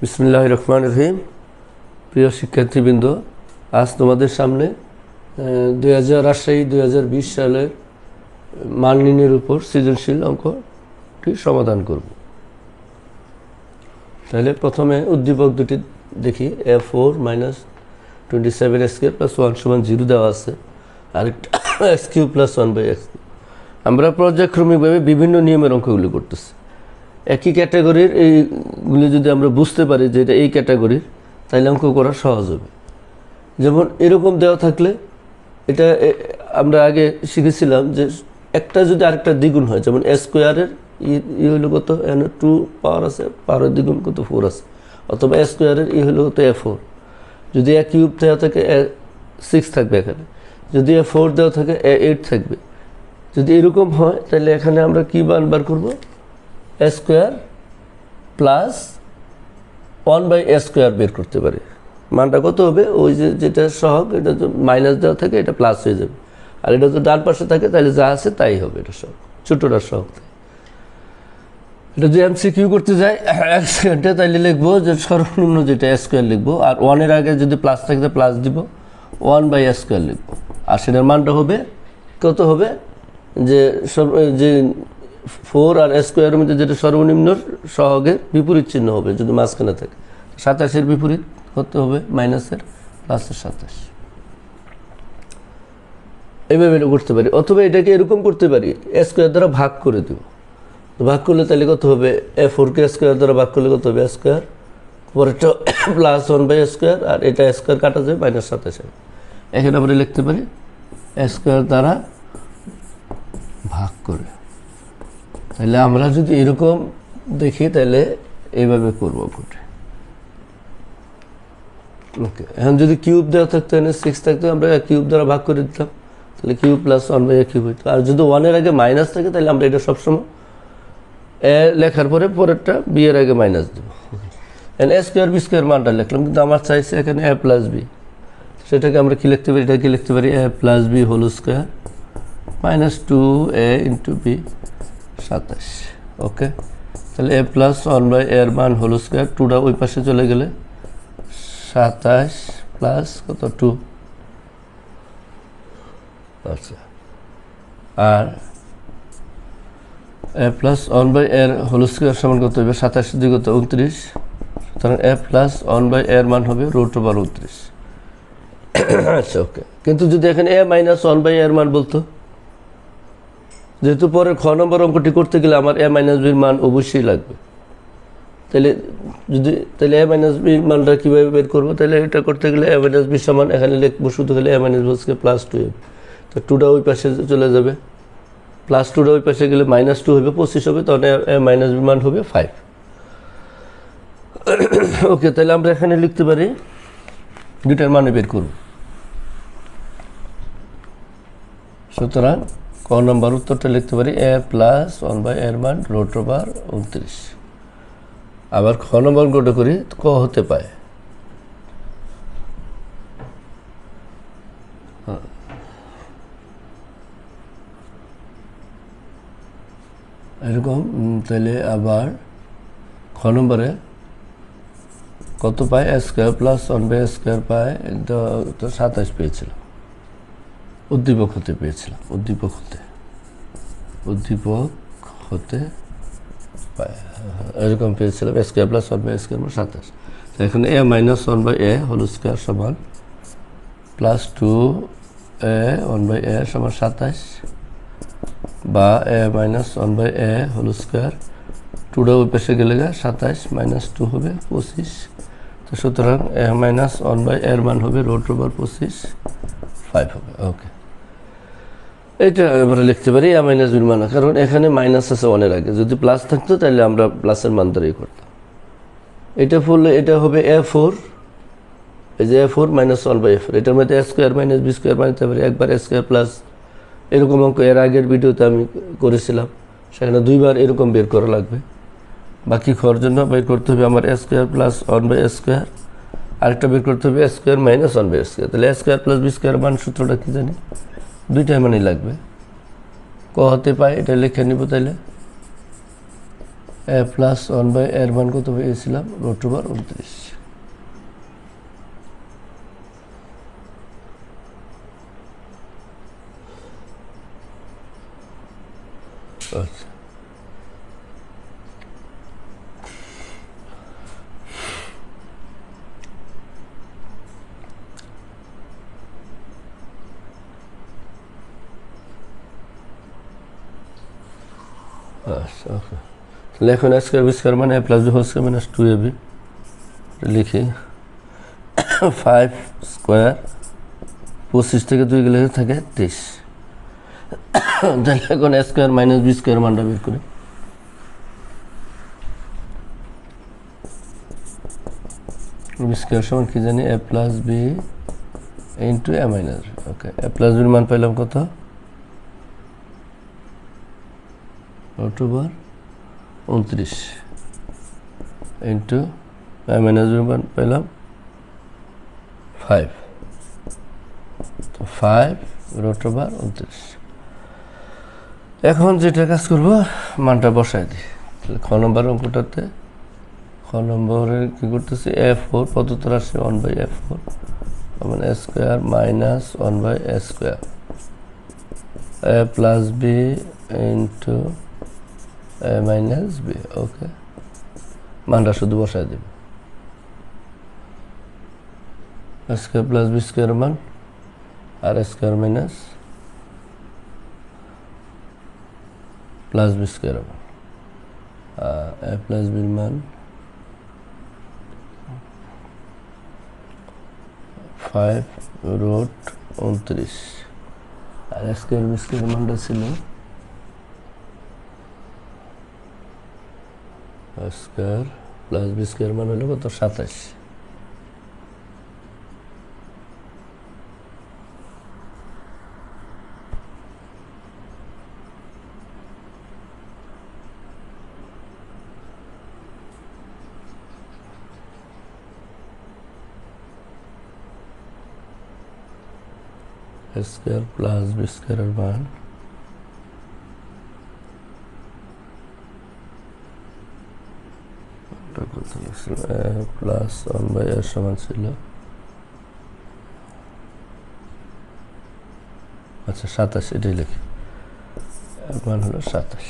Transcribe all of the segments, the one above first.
বিসমুল্লাহ রহমান রহিম প্রিয় শিক্ষার্থীবৃন্দ, আজ তোমাদের সামনে দুই হাজার রাজশাহী দুই হাজার বিশ সালের মান নির্ণয়ের উপর সৃজনশীল অঙ্কটি সমাধান করব। তাহলে প্রথমে উদ্দীপক দুটি দেখি। A four minus twenty seven এক্সকে প্লাস ওয়ান সমান জিরো দেওয়া আছে। আরেকটা X Q plus one by X আমরা পর্যায়ক্রমিকভাবে বিভিন্ন নিয়মের অঙ্কগুলি করতেছি। একই ক্যাটাগরির এইগুলি যদি আমরা বুঝতে পারি যে এটা এই ক্যাটাগরির তাহলে অঙ্ক করা সহজ হবে। যেমন এরকম দেওয়া থাকলে এটা আমরা আগে শিখেছিলাম যে একটা যদি আরেকটা দ্বিগুণ হয়, যেমন স্কোয়ারের ই হলো কত? এন টু পাওয়ার আছে পাওয়ারের দ্বিগুণ কত? ফোর আছে। অথবা স্কোয়ারের ই হলো কত? এ ফোর যদি এ কিউব দেওয়া থাকে এ সিক্স থাকবে এখানে। যদি এ ফোর দেওয়া থাকে এ এইট থাকবে। যদি এরকম হয় তাহলে এখানে আমরা কী মান বার করব? Square plus one by square বের করতে পারি। মানটা কত হবে? ওই যে যেটা সহগ, এটা তো মাইনাস দেওয়া থাকে, এটা প্লাস হয়ে যাবে। আর এটা তো ডান পাশে থাকে, তাহলে যা আছে তাই হবে এটা সহগ ছোটোটার সহগ। এটা যদি এমসি কিউ করতে যাই, এক সেকেন্ডে তাইলে লিখব যে সর্বনিম্ন যেটা স্কোয়ার লিখব, আর ওয়ানের আগে যদি প্লাস থাকে প্লাস দিব। ওয়ান বাই স্কোয়ার লিখব। আর সেটার মানটা হবে, কত হবে? যে সর্ব যে ফোর আর স্কোয়ারের মধ্যে যেটা সর্বনিম্ন সহগের বিপরীত চিহ্ন হবে, যদি মাঝখানে থাকে। সাতাশের বিপরীত হতে হবে, মাইনাসের প্লাসের সাতাশ। এইভাবে এটা করতে পারি। অথবা এটাকে এরকম করতে পারি স্কোয়ার দ্বারা ভাগ করে দেব। ভাগ করলে তাহলে কত হবে? এ ফোরকে স্কোয়ার দ্বারা ভাগ করলে কত হবে? স্কোয়ার। পরেরটা প্লাস ওয়ান বাই স্কোয়ার আর এটা স্কোয়ার কাটা যায় মাইনাস সাতাশ এখানে আমরা লিখতে পারি স্কোয়ার দ্বারা ভাগ করে। তাহলে আমরা যদি এরকম দেখি, তাহলে এইভাবে করব অঙ্কটা ওকে, এখন যদি কিউব দেওয়া থাকতো এখানে সিক্স থাকতো, আমরা কিউব দ্বারা ভাগ করে দিতাম। তাহলে cube plus one by cube হইতো। আর যদি ওয়ানের আগে মাইনাস থাকে, তাহলে আমরা এটা সবসময় এ লেখার পরে পরেরটা বি এর আগে মাইনাস দেবো। N A square B square মানটা লিখলাম, কিন্তু আমার চাইছে এখানে এ প্লাস বি সেটাকে আমরা কী লিখতে পারি? এটা কি লিখতে পারি A plus B whole square minus two A into B সাতাশ ওকে তাহলে এ প্লাস ওয়ান বাই এর মান হোল স্কোয়ার টুটা ওই পাশে চলে গেলে সাতাশ প্লাস কত? টু আচ্ছা। আর এ প্লাস ওয়ান বাই এর হোল স্কোয়ার সমান কত হবে? সাতাশ কত? উনত্রিশ। সুতরাং এ প্লাস ওয়ান বাই এর মান হবে রুট ওভার উনত্রিশ। আচ্ছা ওকে কিন্তু যদি এখানে এ মাইনাস ওয়ান বাই এর মান বলতো? যেহেতু পরে খ নম্বর অঙ্কটি করতে গেলে আমার এ মাইনাস বির মান অবশ্যই লাগবে। তাহলে যদি, তাহলে এ মাইনাস বির মানটা কীভাবে বের করব? তাহলে এটা করতে গেলে এ মাইনাস বির সমান এখানে লিখব, শুধু হলে এ মাইনাস বসকে প্লাস টু হবে। তো টুটা ওই পাশে চলে যাবে। প্লাস টুটা ওই পাশে গেলে মাইনাস টু হবে, পঁচিশ হবে, তখন এ মাইনাস বির মান হবে ফাইভ ওকে তাহলে আমরা এখানে লিখতে পারি দুটার মানে বের করব। সুতরাং ক নম্বর উত্তরটা লিখতে পারি এ প্লাস ওয়ান বাই এর মান রোট ওভার উনত্রিশ। আবার খ নম্বর গোটা করি, ক হতে পায়। হ্যাঁ। এরকম তাহলে আবার খ নম্বরে কত পায়? Square plus one by square পায় তো সাতাশ পেয়েছিলাম। উদ্দীপক হতে পেয়েছিলাম, উদ্দীপক হতে। উদ্দীপক হতে এরকম পেয়েছিলাম square plus one by square মানে সাতাশ। এখানে A minus one by A whole square সমান plus two A one by A সমান সাতাশ বা A minus one by A whole square টুটা ওই পাশে গেলে গা সাতাশ মাইনাস টু হবে পঁচিশ। তো সুতরাং এ মাইনাস ওয়ান বাই এর মান হবে রোড ওভার পঁচিশ ফাইভ হবে ওকে এটা আমরা লিখতে পারি, এ মাইনাস বির মান কারণ এখানে মাইনাস আছে ওয়ানের আগে। যদি প্লাস থাকতো, তাহলে আমরা প্লাসের মান দ্বারাই করতাম। এটা ফুল এটা হবে এ ফোর এই যে A four minus one by A four এটার মধ্যে A square minus B square বানাতে পারি, একবার এ স্কোয়ার প্লাস এরকম অঙ্ক, এর আগের ভিডিওতে আমি করেছিলাম, সেখানে দুইবার এরকম বের করা লাগবে। বাকি খর জন্য বের করতে হবে আমার A square plus one by square আরেকটা বের করতে হবে square minus one by square তাহলে স্কোয়ার প্লাস বি স্কোয়ার মান সূত্রটা কী জানি? দুইটাই মানেই লাগবে। ক হতে পায়, এটা লিখে নিব তাহলে এ প্লাস ওয়ান বাই এর মান কত পেয়েছিলাম রোট উনত্রিশ আচ্ছা আচ্ছা ওকে তাহলে এখন স্কোয়ার বি স্কোয়ার মানে A plus B whole square minus two A B লিখি ফাইভ স্কোয়ার পঁচিশ থেকে দুই গেলে থাকে তেইশ তাহলে এখন A square minus B square মানটা বের করি বি স্কোয়ার সমান কি জানি? A plus B into A minus B okay A plus বির মান পাইলাম কত? অক্টোবর উনত্রিশ ইন্টু এ মাইনাস মান পেলাম ফাইভ তো ফাইভ অক্টোবর উনত্রিশ এখন যেটা কাজ করব, মানটা বসাই দিই। তাহলে খ নম্বর অঙ্কটাতে, খ নম্বরে কী করতেছি? এ ফোর পদ্ধত রাশি ওয়ান বাই এফ ফোর মানে A square minus one by A square A plus B into A minus B okay. মানটা শুধু বসাই দেব। স্কোয়ার প্লাস বি স্কোয়ার মান আর square minus plus B square মান। এ প্লাস বির মান ফাইভ রোড উনত্রিশ। আর স্কোয়ার বি স্কোয়ার মানটা ছিল স্কোয়ার প্লাস বি স্কোয়ার মান হলো কত? সাতাশ। স্কোয়ার প্লাস বি স্কোয়ারের মান। প্লাস ওয়ান বাই এর সমান ছিল। আচ্ছা সাতাশ, এটাই লিখি। মান হলো সাতাশ।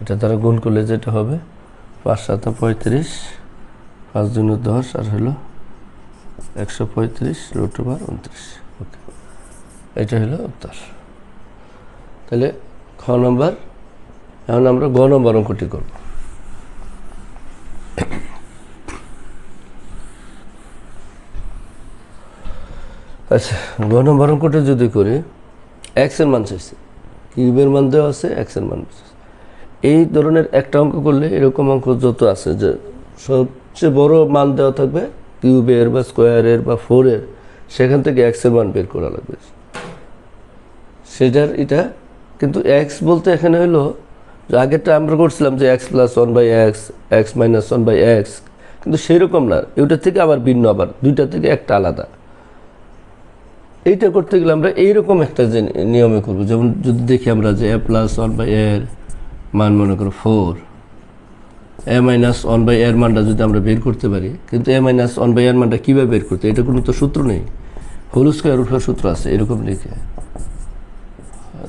এটা দ্বারা গুণ করলে যেটা হবে, পাঁচ সাত পঁয়ত্রিশ, পাঁচ দুন দশ, আর হলো একশো পঁয়ত্রিশ রুট ওভার উনত্রিশ। ওকে। এটা হলো উত্তর। তাহলে খ নম্বর এখন আমরা গ নম্বর অঙ্কটি করব। আচ্ছা গ নম্বর অঙ্কটা যদি করি এক্সের মান চাইছে কিউবের মান দেওয়া আছে এক্সের মান। এই ধরনের একটা অঙ্ক করলে এরকম অঙ্ক যত আছে, যে সবচেয়ে বড় মান দেওয়া থাকবে কিউবের বা স্কোয়ারের বা ফোরের সেখান থেকে এক্সের মান বের করা লাগবে সেটার এটা, কিন্তু এক্স বলতে এখানে হলো আগেরটা আমরা করছিলাম যে X plus one by X X minus one by X কিন্তু সেরকম না। ওইটা থেকে আবার ভিন্ন আবার। দুইটা থেকে একটা আলাদা। এইটা করতে গেলে আমরা এইরকম একটা যে নিয়মে করব। যেমন যদি দেখি আমরা যে এ প্লাস ওয়ান বাই এর মান মনে করো four A minus one by এর মানটা যদি আমরা বের করতে পারি, কিন্তু এ মাইনাস ওয়ান বাই এর মানটা কীভাবে বের করতে? এটা কোনো তো সূত্র নেই। হোল উপর সূত্র আছে, এরকম লিখে।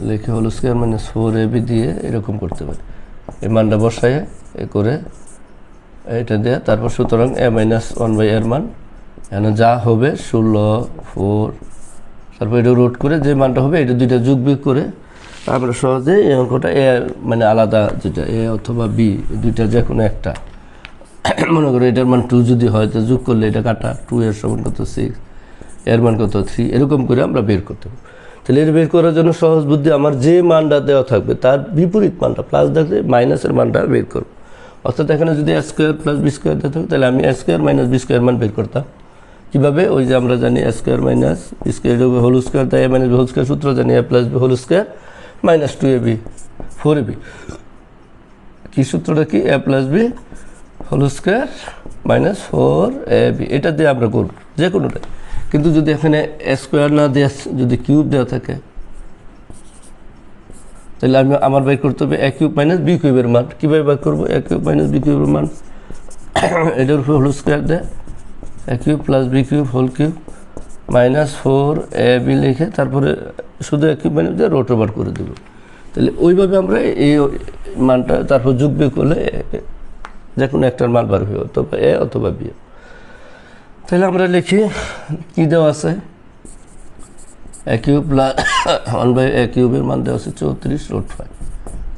লিখে whole square minus four A B দিয়ে এরকম করতে পারি। এই মানটা বসায় এ করে এটা দেয়া তারপর সুতরাং এ মাইনাস ওয়ান বাই এর মান, এখানে যা হবে ষোলো ফোর তারপর এটা রোড করে যে মানটা হবে এটা দুইটা যোগ বিয়োগ করে তারপরে সহজে এই অঙ্কটা এ মানে আলাদা যেটা এ অথবা বি দুইটা যে কোনো একটা। মনে করো এটার মান টু যদি হয়, তো যোগ করলে এটা কাটা টু এর সমান কত সিক্স এর মান কত থ্রি এরকম করে আমরা বের করতে পারব। তাহলে এর বের করার জন্য সহজ বুদ্ধি আমার যে মানটা দেওয়া থাকবে তার বিপরীত মানটা প্লাস থাকলে মাইনাসের মানটা বের করব। অর্থাৎ এখানে যদি A square plus B square দেওয়া থাকবে তাহলে আমি A square minus B square মান বের করতাম। কীভাবে? ওই যে আমরা জানি A square minus square whole square তাই এ মাইনাস হোল স্কোয়ার সূত্র জানি A plus B whole square minus two A B four A B কী সূত্রটা কি? A plus B whole square minus four A B এটা দিয়ে আমরা করব যে কোনোটা কিন্তু যদি এখানে স্কোয়ার না দেওয়া যদি কিউব দেওয়া থাকে, তাহলে আমি আমার বাই করতে হবে এ কিউব মাইনাস বি কিউবের মান। কীভাবে বাই করব? এ কিউব মাইনাস বি কিউবের মান। এটার উপরে হোল স্কোয়ার দেয় A cube plus B cube whole cube minus four A B লিখে তারপরে শুধু এ কিউব মাইনাস দিয়ে রোট ওভার করে দেবো। তাহলে ওইভাবে আমরা এই মানটা তারপর যোগ বিয়োগ করলে যে কোনো একটার মান বার হবে অথবা এ অথবা বি তাহলে আমরা লিখি, কী দেওয়া আছে? A plus one by A কিউবের মান দেওয়া আছে চৌত্রিশ রোড ফাইভ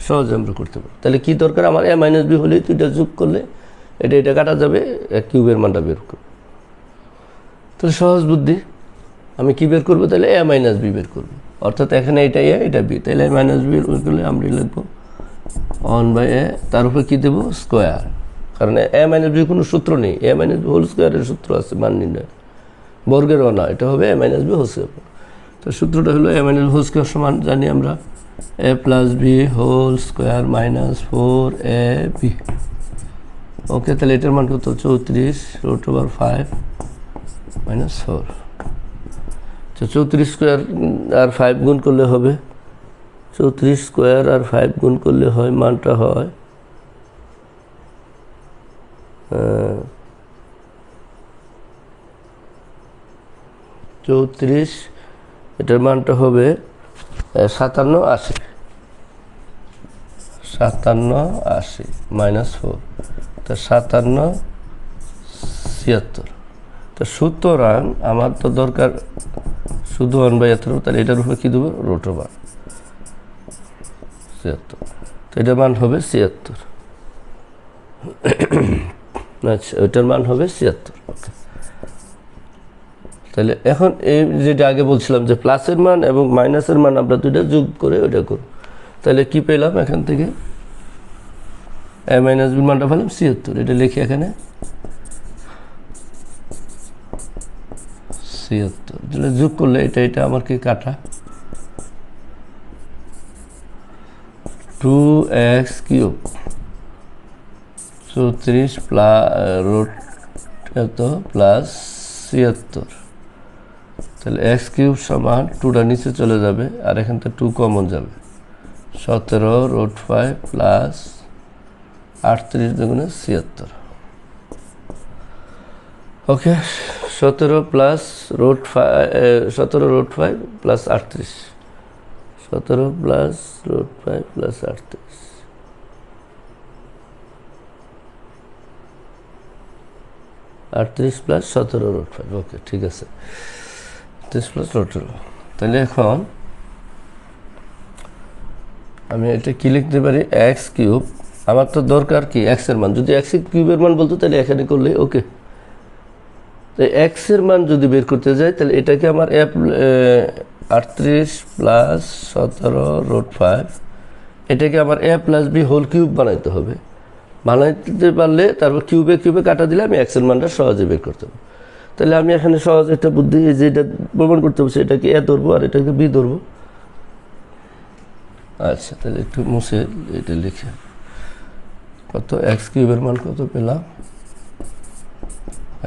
সহজে আমরা করতে পারি। তাহলে কী দরকার? আমার এ মাইনাস বি হলেই এটা যোগ করলে এটা এটা কাটা যাবে এ কিউবের মানটা বের করব। তাহলে সহজ বুদ্ধি। আমি কী বের করব? তাহলে এ মাইনাস বি বের করব। অর্থাৎ এখানে এটা এ এটা বি তাহলে এ মাইনাস বি বের করলে আমরা লিখব ওয়ান বাই এ তার উপরে কী দেবো? স্কোয়ার কারণ এ মাইনাস বি কোনো সূত্র নেই। এ মাইনাস বি হোল স্কোয়ারের সূত্র আছে মান নির্ণয় বর্গেরও না, এটা হবে A minus B whole square. তো সূত্রটা হলো এ মাইনাস হোল স্কোয়ার সমান জানি আমরা A plus B whole square minus four A B. Okay, তাহলে এটার মান কত? চৌত্রিশ root over five minus four. তো চৌত্রিশ স্কোয়ার আর ফাইভ গুণ করলে হবে? চৌত্রিশ স্কোয়ার আর ফাইভ গুণ করলে হয়, মানটা হয় চৌত্রিশ, এটার মানটা হবে সাতান্ন আশি। সাতান্ন আশি মাইনাস ফোর তা সাতান্ন, ছিয়াত্তর। তো সুতরাং আমার তো দরকার শুধু ওয়ান বাই এত তাহলে এটার উপরে কী দেবো? রোটোবার ছিয়াত্তর। তো এটার মান হবে ছিয়াত্তর। আচ্ছা ওইটার মান হবে ছিয়াত্তর। তাহলে এখন এই যেটা আগে বলছিলাম যে প্লাসের মান এবং মাইনাসের মান আমরা দুইটা যোগ করে ওইটা করব। তাহলে কি পেলাম এখান থেকে? এ মাইনাস বির মানটা পেলাম ছিয়াত্তর, এটা লিখি এখানে। ছিয়াত্তর, তাহলে যোগ করলে এটা এটা আমার কি কাটা? টু এক্স কিউব চৌত্রিশ প্লাস রোট এত প্লাস ছিয়াত্তর। তাহলে এক্স কিউব সমান টুটা নিচে চলে যাবে আর এখান থেকে টু কমন যাবে। সতেরো রোড ফাইভ প্লাস আটত্রিশ দুগুণে ছিয়াত্তর। ওকে সতেরো প্লাস রোড ফাইভ সতেরো রোড ফাইভ প্লাস আটত্রিশ। সতেরো প্লাস রোড ফাইভ প্লাস আটত্রিশ। আটত্রিশ প্লাস সতেরো রোড ফাইভ ওকে ঠিক আছে। আটত্রিশ প্লাস সতেরো তাহলে এখন আমি এটা কি লিখতে পারি? এক্স কিউব আমার তো দরকার কি? এক্সের মান, যদি এক্স কিউবের মান বলতো, তাহলে এখানে করলে ওকে তো এক্সের মান যদি বের করতে যাই, তাহলে এটাকে আমার এ, আটত্রিশ প্লাস সতেরো রোড ফাইভ এটাকে আমার A plus B whole cube বানাইতে হবে। বানাইতে পারলে তারপর কিউবে কিউবে কাটা দিলে আমি এক্সের মানটা সহজে বের করতে পারব। তাহলে আমি এখানে সহজ একটা বুদ্ধি যে এটা প্রমাণ করতে হবে এটাকে এ ধরবো আর এটাকে বি ধরবো। আচ্ছা তাহলে একটু মুছে এটা লিখে। কত? এক্স কিউবের মান কত পেলাম?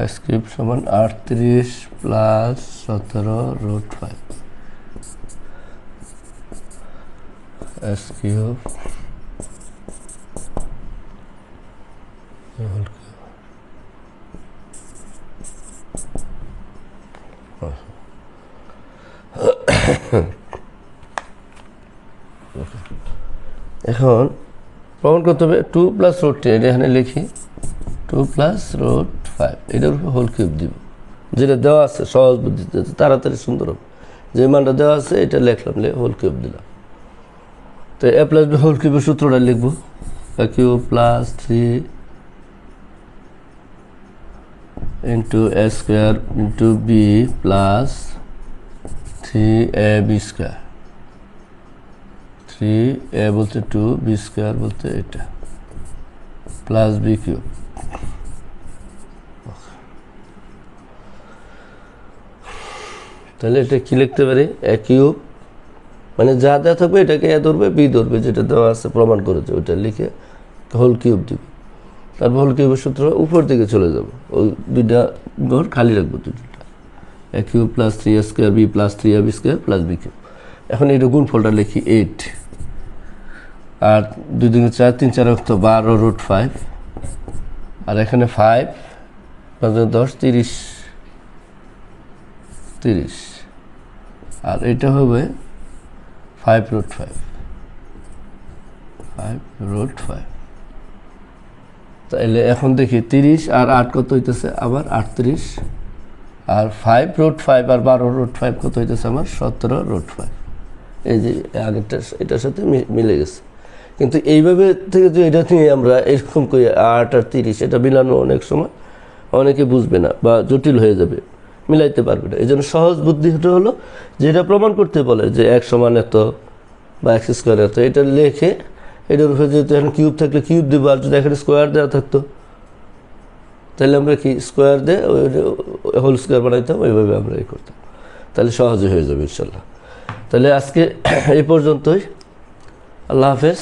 এক্স কিউব সমান আটত্রিশ প্লাস সতেরো root five X cube cube. এখন প্রমাণ করতে হবে টু প্লাস রোড টেন এটা এখানে লিখি। টু প্লাস রোড ফাইভ এটার উপরে হোল কিউব দিব। যেটা দেওয়া আছে, সহজ বুদ্ধিতে তাড়াতাড়ি সুন্দর হবে। যে মানটা দেওয়া আছে, এটা লিখলাম হোল কিউব দিলাম। তো এ প্লাস বি হোল কিউবের সূত্রটা লিখব। Cube plus three into A square into B plus three A B square three A বলতে টু বি স্কোয়ার বলতে এটা প্লাস বি কিউব তাহলে এটা কি লিখতে পারি? এ কিউব মানে যা দেওয়া থাকবে এটাকে এ ধরবে বি ধরবে, যেটা দেওয়া আছে প্রমাণ করেছে ওইটা লিখে হোল কিউব দিবে। তারপর হোল কিউবের সূত্র উপর দিকে চলে যাব। ওই দুইটা ঘর খালি রাখব দুইটা। A cube plus three A square B plus three A B square plus B cube. এখন এটা গুণফলটা লিখি এইট আর দুই দিন চার, তিন চার অক্ত বারো রুট ফাইভ আর এখানে ফাইভ পাঁচ দশ, তিরিশ তিরিশ। আর এটা হবে five root five five root five তাইলে এখন দেখি তিরিশ আর আট কত হইতেছে? আবার আটত্রিশ। আর ফাইভ রুট ফাইভ আর বারো রুট ফাইভ কত হইতেছে আমার? সতেরো রুট ফাইভ এই যে আগেরটা, এটার সাথে মিলে গেছে। কিন্তু এইভাবে থেকে যে এটা নিয়ে আমরা এরকম করি আট আর তিরিশ, এটা মিলানো অনেক সময় অনেকে বুঝবে না বা জটিল হয়ে যাবে, মিলাইতে পারবে না। এই জন্য সহজ বুদ্ধিটা হলো, যেটা প্রমাণ করতে বলে যে এক সমান এত বা এক্স স্কোয়ার এত, এটা লেখে এটার উপরে যেহেতু এখন কিউব থাকলে কিউব দেবো, আর যদি এখানে স্কোয়ার দেওয়া থাকতো, তাহলে আমরা কি স্কোয়ার দিয়ে হোল স্কোয়ার বানাইতাম, ওইভাবে আমরা এই করতাম। তাহলে সহজে হয়ে যাবে ইনশাল্লাহ। তাহলে আজকে এই পর্যন্তই। আল্লাহ হাফেজ।